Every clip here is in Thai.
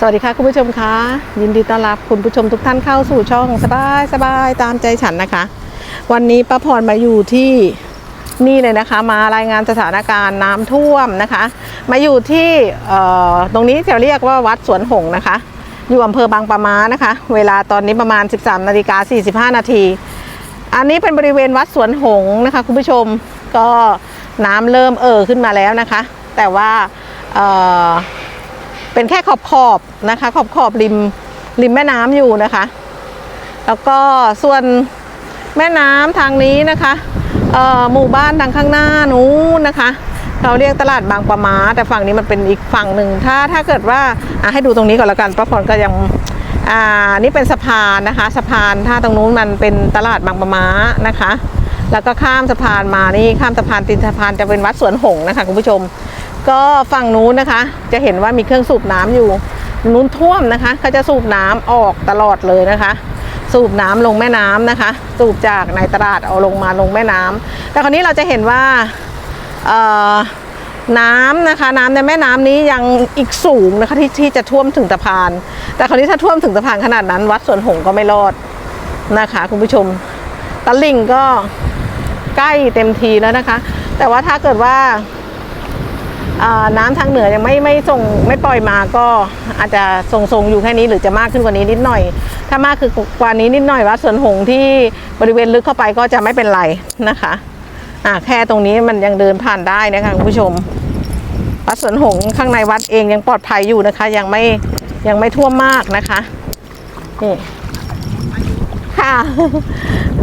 สวัสดีค่ะคุณผู้ชมคะยินดีต้อนรับคุณผู้ชมทุกท่านเข้าสู่ช่องสบายสบายตามใจฉันนะคะ วันนี้ป้าพรมาอยู่ที่นี่เลยนะคะ มารายงานสถานการณ์น้ำท่วมนะคะ มาอยู่ที่เอ่อตรงนี้จะเรียกว่าวัดสวนหงนะคะ อยู่อำเภอบางปะมานะคะ เวลาตอนนี้ประมาณ 13นาฬิกา45 นาที อันนี้เป็นบริเวณวัดสวนหงนะคะคุณผู้ชมก็น้ำเริ่มเอ่อขึ้นมาแล้วนะคะ แต่ว่า เป็นแค่ขอบขอบนะคะขอบขอบริมริมแม่น้ำอยู่นะคะ แล้วก็ส่วนแม่น้ำทางนี้นะคะเออหมู่บ้านทางข้างหน้านู้นนะคะ เราเรียกตลาดบางปะมา แต่ฝั่งนี้มันเป็นอีกฝั่งหนึ่งถ้าถ้าเกิดว่าให้ดูตรงนี้ก่อนละกันป้าพรก็ยังอ่านี่เป็นสะพานนะคะ สะพานถ้าตรงนู้นมันเป็นตลาดบางปะมานะคะ แล้วก็ข้ามสะพานมานี่ข้ามสะพานตีนสะพานจะเป็นวัดสวนหงนะคะคุณผู้ชม ก็ฝั่งนู้นนะคะ จะเห็นว่ามีเครื่องสูบน้ำอยู่นู้นท่วมนะคะเขาจะสูบน้ำออกตลอดเลยนะคะ สูบน้ำลงแม่น้ำนะคะ สูบจากในตลาดเอาลงมาลงแม่น้ำแต่คราวนี้เราจะเห็นว่าน้ำนะคะน้ำในแม่น้ำนี้ยังอีกสูงนะคะที่ที่จะท่วมถึงสะพาน แต่คราวนี้ถ้าท่วมถึงสะพานขนาดนั้น วัดสวนหงก็ไม่รอดนะคะคุณผู้ชมตะลิ่งก็ใกล้เต็มทีแล้วนะคะ แต่ว่าถ้าเกิดว่า น้ำทางเหนือยังไม่ไม่ส่งไม่ปล่อยมาก็อาจจะทรงๆอยู่แค่นี้หรือจะมากขึ้นกว่านี้นิดหน่อย ถ้ามากคือกว่านี้นิดหน่อยวัดสวนหงที่บริเวณลึกเข้าไปก็จะไม่เป็นไรนะคะอ่าแค่ตรงนี้มันยังเดินผ่านได้นะคะคุณผู้ชม วัดสวนหงข้างในวัดเองยังปลอดภัยอยู่นะคะ ยังไม่ยังไม่ท่วมมากนะคะนี่ค่ะ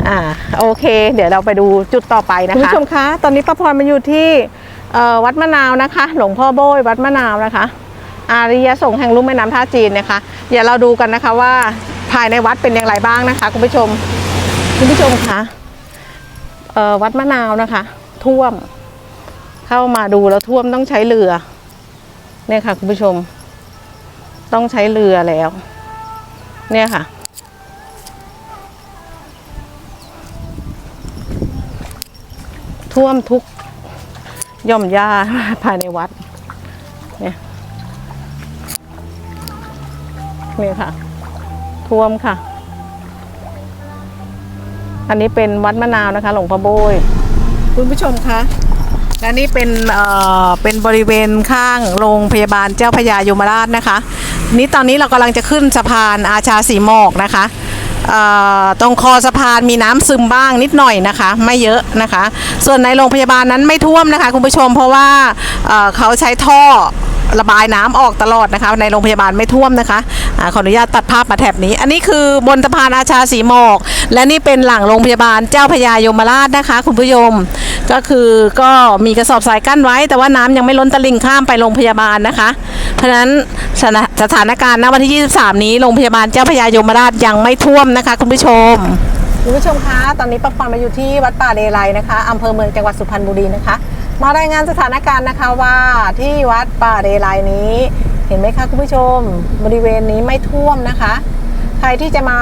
อ่าโอเค เดี๋ยวเราไปดูจุดต่อไปนะคะคุณผู้ชมคะ ตอนนี้ป้าพรมาอยู่ที่ วัดมะนาวนะคะ หลวงพ่อโบยวัดมะนาวนะคะ อาริยสงฆ์แห่งลุ่มแม่น้ำท่าจีนนะคะเดี๋ยวเราดูกันนะคะว่าภายในวัดเป็นอย่างไรบ้างนะคะ คุณผู้ชมคุณผู้ชมคะวัดมะนาวนะคะ ท่วม เข้ามาดูแล้วท่วมต้องใช้เรือเนี่ยค่ะ คุณผู้ชม ต้องใช้เรือแล้ว เนี่ยค่ะท่วมทุก ย่อมหญ้าภายในวัด เนี่ยนี่ค่ะ ท่วมค่ะ อันนี้เป็นวัดมะนาวนะคะ หลวงพ่อโบยคุณผู้ชมคะและนี่เป็นเอ่อเป็นบริเวณข้างโรงพยาบาลเจ้าพยายมราชนะคะ นี่ตอนนี้เรากำลังจะขึ้นสะพานอาชาสีหมอกนะคะ ตรงคอสะพานมีน้ำซึมบ้างนิดหน่อยนะคะ ไม่เยอะนะคะ ส่วนในโรงพยาบาลนั้นไม่ท่วมนะคะ คุณผู้ชมเพราะว่าเขาใช้ท่อระบายน้ำออกตลอดนะคะ ในโรงพยาบาลไม่ท่วมนะคะอาขออนุญาตตัดภาพมาแถบนี้ อันนี้คือบนสะพานอาชาสีหมอก และนี่เป็นหลังโรงพยาบาลเจ้าพระยายมราชนะคะ คุณผู้ชมก็คือก็มีกระสอบทรายกั้นไว้ แต่ว่าน้ำยังไม่ล้นตลิ่งข้ามไปโรงพยาบาลนะคะ เพราะฉะนั้นสถานสถานการณ์ณวันที่ 23 นี้โรงพยาบาลเจ้าพระยายมราชยังไม่ท่วมนะคะ คุณผู้ชมคุณผู้ชมคะตอนนี้ป้าพรมาอยู่ที่วัดป่าเดลัยนะคะอำเภอเมืองจังหวัดสุพรรณบุรีนะคะ มารายงานสถานการณ์นะคะว่าที่วัดป่าเดลัยนี้เห็นไหมคะคุณผู้ชมบริเวณนี้ไม่ท่วมนะคะ ใครที่จะมา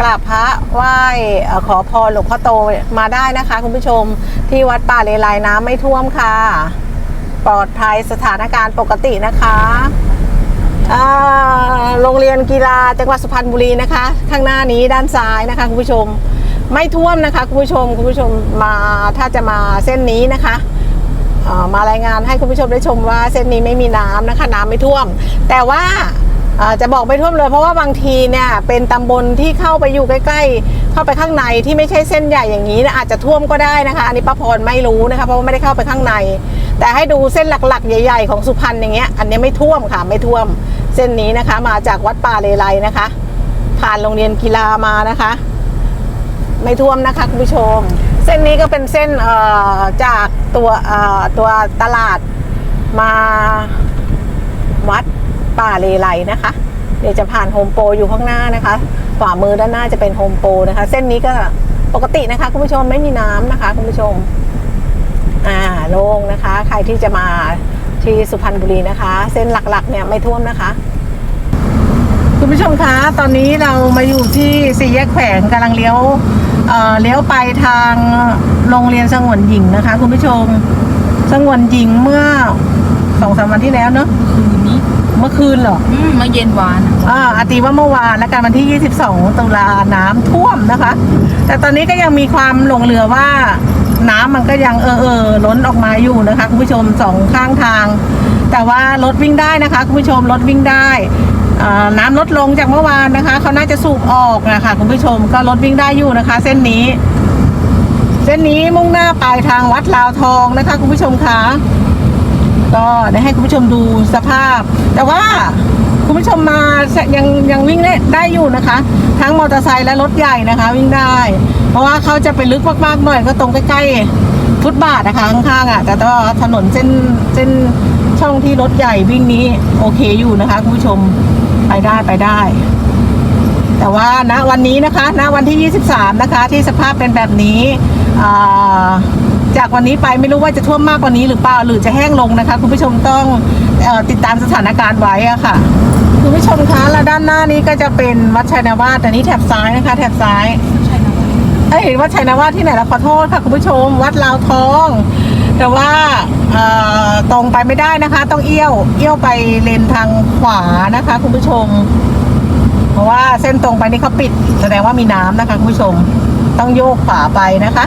กราบพระไหว้ขอพรหลวงพ่อโตมาได้นะคะ คุณผู้ชมที่วัดป่าเลไลน้ำไม่ท่วมค่ะ ปลอดภัยสถานการณ์ปกตินะคะโรงเรียนกีฬาจังหวัดสุพรรณบุรีนะคะ ข้างหน้านี้ด้านซ้ายนะคะคุณผู้ชมไม่ท่วมนะคะคุณผู้ชมคุณผู้ชมมาถ้าจะมาเส้นนี้นะคะมารายงานให้คุณผู้ชมได้ชมว่าเส้นนี้ไม่มีน้ำนะคะน้ำไม่ท่วม แต่ว่าจะบอกไม่ท่วมเลย เพราะว่าบางทีเนี่ยเป็นตำบลที่เข้าไปอยู่ใกล้ๆ เข้าไปข้างในที่ไม่ใช่เส้นใหญ่อย่างนี้นะอาจจะท่วมก็ได้นะคะ อันนี้ป้าพรไม่รู้นะคะเพราะว่าไม่ได้เข้าไปข้างใน แต่ให้ดูเส้นหลักๆ ใหญ่ๆ ของสุพรรณอย่างเงี้ยอันนี้ไม่ท่วมค่ะไม่ท่วมเส้นนี้นะคะ มาจากวัดป่าเลไลนะคะ ผ่านโรงเรียนกีฬามานะคะ ไม่ท่วมนะคะคุณผู้ชม เส้นนี้ก็เป็นเส้นเอ่อจากตัวเอ่อตัวตลาดมาวัดป่าเลไลนะคะ เดี๋ยวจะผ่านโฮมโปรอยู่ข้างหน้านะคะขวามือด้านหน้าจะเป็นโฮมโปรนะคะ เส้นนี้ก็ปกตินะคะคุณผู้ชมไม่มีน้ำนะคะคุณผู้ชม โล่งนะคะ ใครที่จะมาที่สุพรรณบุรีนะคะ เส้นหลักๆเนี่ยไม่ท่วมนะคะ คุณผู้ชมคะตอนนี้เรามาอยู่ที่สี่แยกแขวงกำลังเลี้ยวเอ่อเลี้ยวไปทางโรงเรียนสงวนหญิงนะคะ คุณผู้ชมสงวนหญิงเมื่อสองสามวันที่แล้วเนอะคืนนี้มเมื่อคืนเหรออืมเมื่อเย็นวานอะอ่าอาตีว่าเมื่อวานและกันวันที่ 22 ตุลาน้ำท่วมนะคะ แต่ตอนนี้ก็ยังมีความหลงเหลือว่า น้ำมันก็ยังเออเออล้นออกมาอยู่นะคะคุณผู้ชมสองข้างทาง แต่ว่ารถวิ่งได้นะคะคุณผู้ชมรถวิ่งได้น้ำลดลงจากเมื่อวานนะคะเขาน่าจะสูบออกนะคะคุณผู้ชมก็รถวิ่งได้อยู่นะคะ เส้นนี้ เส้นนี้มุ่งหน้าไปทางวัดลาวทองนะคะคุณผู้ชมคะ ก็ได้ให้คุณผู้ชมดูสภาพ แต่ว่าคุณผู้ชมมายังยังวิ่งได้ได้อยู่นะคะ ทั้งมอเตอร์ไซค์และรถใหญ่นะคะ วิ่งได้ เพราะว่าเขาจะไปลึกมากๆหน่อยก็ตรงใกล้ๆฟุตบาทนะคะข้างๆอะแต่ว่าถนนเส้นเส้นช่องที่รถใหญ่วิ่งนี้โอเคอยู่นะคะคุณผู้ชมไปได้ไปได้ แต่ว่าณวันนี้นะคะณวันที่ 23 นะคะ ที่สภาพเป็นแบบนี้อ่า จากวันนี้ไปไม่รู้ว่าจะท่วมมากกว่านี้หรือเปล่าหรือจะแห้งลงนะคะ คุณผู้ชมต้องออติดตามสถานการณ์ไว้อะค่ะ คุณผู้ชมคะและด้านหน้านี้ก็จะเป็นวัดชัยนาวาสแต่นี้แถบซ้ายนะคะ แถบซ้ายใช่นะเอ้ยวัดชัยนาวาสที่ไหนละขอโทษค่ะคุณผู้ชม วัดลาวทอง แต่ว่าตรงไปไม่ได้นะคะ ต้องเอี้ยวเอี้ยวไปเลนทางขวานะคะ คุณผู้ชม เพราะว่าเส้นตรงไปนี่เขาปิด แสดงว่ามีน้ำนะคะคุณผู้ชม ต้องโยกขวาไปนะคะ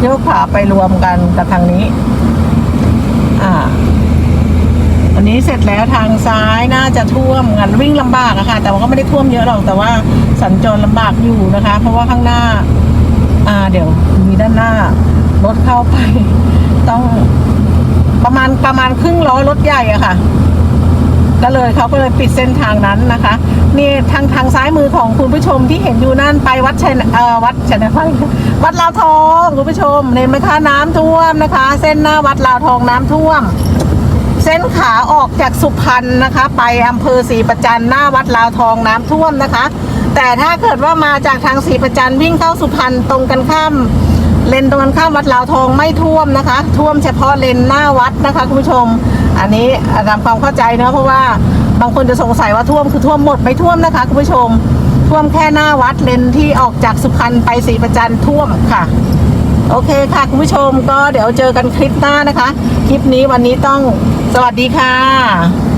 โยกขวาไปรวมกันกับทางนี้ อ่า อันนี้เสร็จแล้วทางซ้ายน่าจะท่วมกันวิ่งลำบากอะค่ะ แต่ว่าก็ไม่ได้ท่วมเยอะหรอกแต่ว่าสัญจรลำบากอยู่นะคะ เพราะว่าข้างหน้า อ่า เดี๋ยวมีด้านหน้ารถเข้าไป ต้องประมาณประมาณครึ่งล้อรถใหญ่อะค่ะ ก็เลยเขาก็เลยปิดเส้นทางนั้นนะคะนี่ทางทางซ้ายมือของคุณผู้ชมที่เห็นอยู่นั่นไปวัดชัยเอ่อวัดชัยนวัดวัดลาวทองคุณผู้ชมเห็นไหมคะน้ำท่วมนะคะ เส้นหน้าวัดลาวทองน้ำท่วม เส้นขาออกจากสุพรรณนะคะ ไปอำเภอศรีประจันหน้าวัดลาวทองน้ำท่วมนะคะ แต่ถ้าเกิดว่ามาจากทางศรีประจันวิ่งเข้าสุพรรณตรงกันข้ามเลนตรงกันข้ามวัดลาวทองไม่ท่วมนะคะ ท่วมเฉพาะเลนหน้าวัดนะคะคุณผู้ชม อันนี้ตามความเข้าใจเนะเพราะว่าบางคนจะสงสัยว่าท่วมคือท่วมหมดไม่ท่วมนะคะคุณผู้ชมท่วมแค่หน้าวัดเลนที่ออกจากสุพรรณไปศรีประจันท่วมค่ะ โอเคค่ะคุณผู้ชมก็เดี๋ยวเจอกันคลิปหน้านะคะ คลิปนี้วันนี้ต้องสวัสดีค่ะ